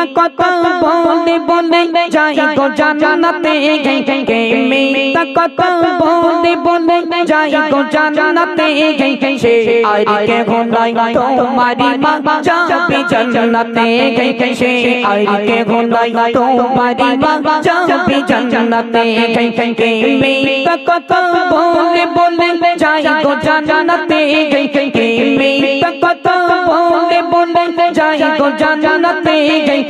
মিথ্যা কথা বলে বলে যাই গো জান্নাতে। কে মিথ্যা কথা বলে বলে যাই গো জান্নাতে। সে আর কে ঘোলাই তোমারি মা যাবে জান্নাতে। সে আর কে তোমারি মা যাবে জান্নাতে। কে মিথ্যা কথা বলে বলে যাই গো জান্নাতে। কে মিথ্যা কথা বলে বলে যাই গো জান্নাতে। সে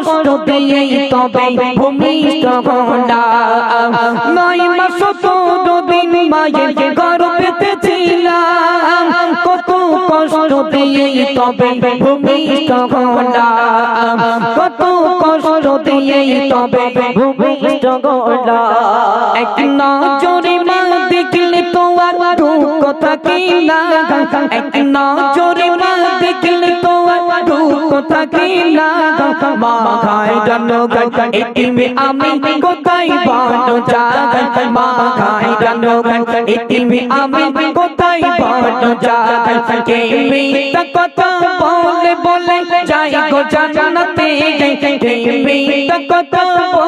কষ্ট দিয়েই তবে ভূমিষ্ঠ হলাম নয় মাস চোদ্দ দিন মায়ের গর্ভেতে ছিলাম কত কষ্ট দিয়েই তবে ভূমিষ্ঠ হলাম কত কষ্ট দিয়েই তবে ভূমিষ্ঠ এক নজরে মা দেখলে তো আর দুঃখ থাকে না। এক নজরে মা দুঃখ থাকে না। মা খায় জানো এটিমে আমি কোথায়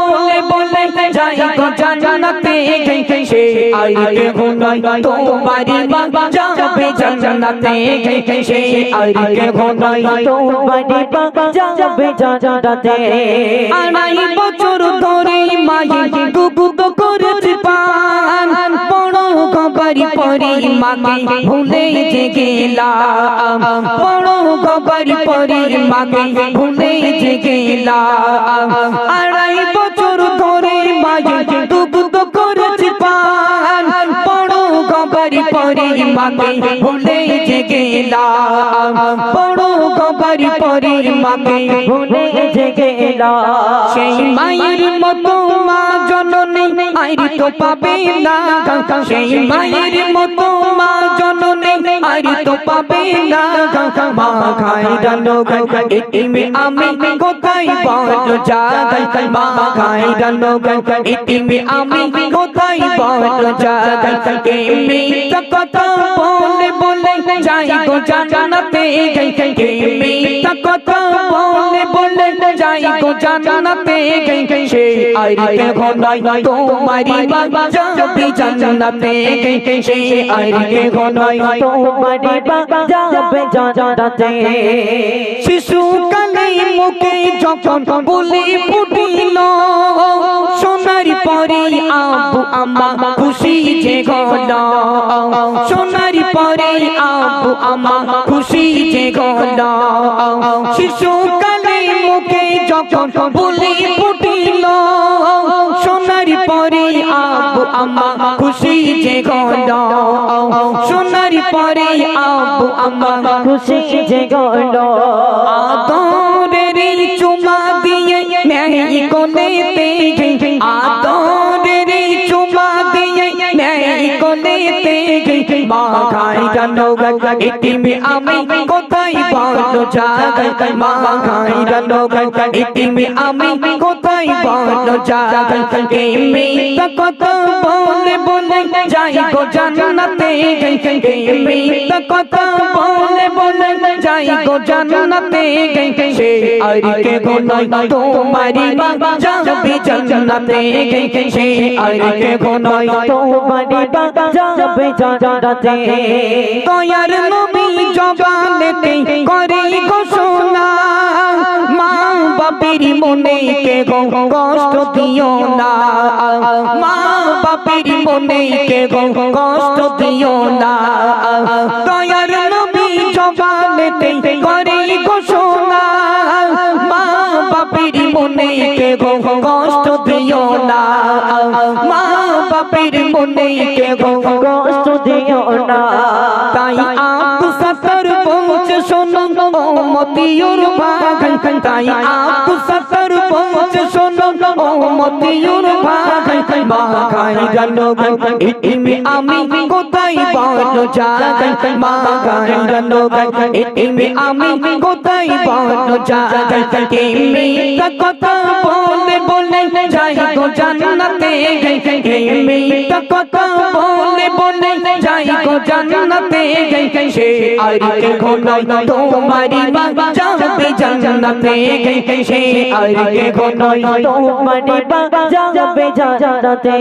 বলে যাই সে আইকে ঘুমাই তোমারি মা যাবে জান্নাতে সে আইকে ঘুমাই তোমারি মা যাবে জান্নাতে আড়াই বছর ধরে মায়ে দুগুদ করেছে পান বড় খবরি পরি মাকে ভুলে যে গেলাম বড় খবরি পরি মাকে ভুলে যে গেলাম আড়াই বছর ধরে মায়ে দুগুদ করেছে পান। বড় খবরি পরি মাকে ভুলে যে গেলাম বড় খবরি পরি মাকে ভুলে মায়ের মতো মা আইরি তো পাবে না। সেই মায়ের মতো মা জননী আইরি তো পাবে না। মা খাই জানো এটিমে আমি কোথায় বড় জাগাই? মা খাই জানো এটিমে আমি কোথায় বড় জাগাই? কে মিথ্যা কথা বলে বলে যাই গো জান্নাতে কে মিথ্যা কথা বলে বলে জান্নাতে সে আইরিকে ঘনাই তোমারি যাবে জান্নাতে সে আইরিকে ঘনাই তোমারি যাবে জান্নাতে। শিশু কালে মুখে যখন বলে ফুটিল সোনার পরে আবু আমা খুশি যে সোনার পরে আবু আমা খুশি যে শিশু কালে মুখে যখন বলি ফুটিল সোনার পরে আবু আমা খুশি যে গল সোনার পরে আবু আমা খুশি যে গল আদরের চুমা দিয়ে নেই কোনেতে কোনেতে মা খাই জানো এটিমে আমি কোথায় বড় জাগাই? মা খাই জানো এটিমে আমি কোথায় বড় জাগাই? কে মিথ্যা কথা বলে বলে যাই গো জান্নাতে। কে মিথ্যা কথা বলে বলে যাই গো জান্নাতে। সে আইরিকে ঘনাই তোমারি মা যাবে জান্নাতে। সে আইরিকে ঘনাই তোমারি মা যাবে জান্নাতে। দয়ার নবী জবানেতে করে ঘোষণা, মা বাপের মনে কে গো কষ্ট দিও না। বাপের মনে কে গো, কষ্ট দিও না। দয়ার নবী জবানেতে করে ঘোষণা। মা বাপের মনে কে গো, কষ্ট দিও না। মা বাপের মনে কে গো, কষ্ট দিও না। তাই আপু ও মতিউর বাগান তাই আপু সতর পৌঁছে শোনো ও মতিউর ভাই মা খাই জানো ইতিমি আমি কোথায় বলো জাগাই মা খাই জানো ইতিমি আমি কোথায় বলো জাগাই কে মিথ্যা কথা বলে বলে যাই গো জান্নাতে কে মিথ্যা কথা বলে বলে যাই গই জান্নাতে সে আর কে ঘনাই তোমারি মা যাবে গই সে আর কে ঘনাই তোমারি বা যাবে জানাতে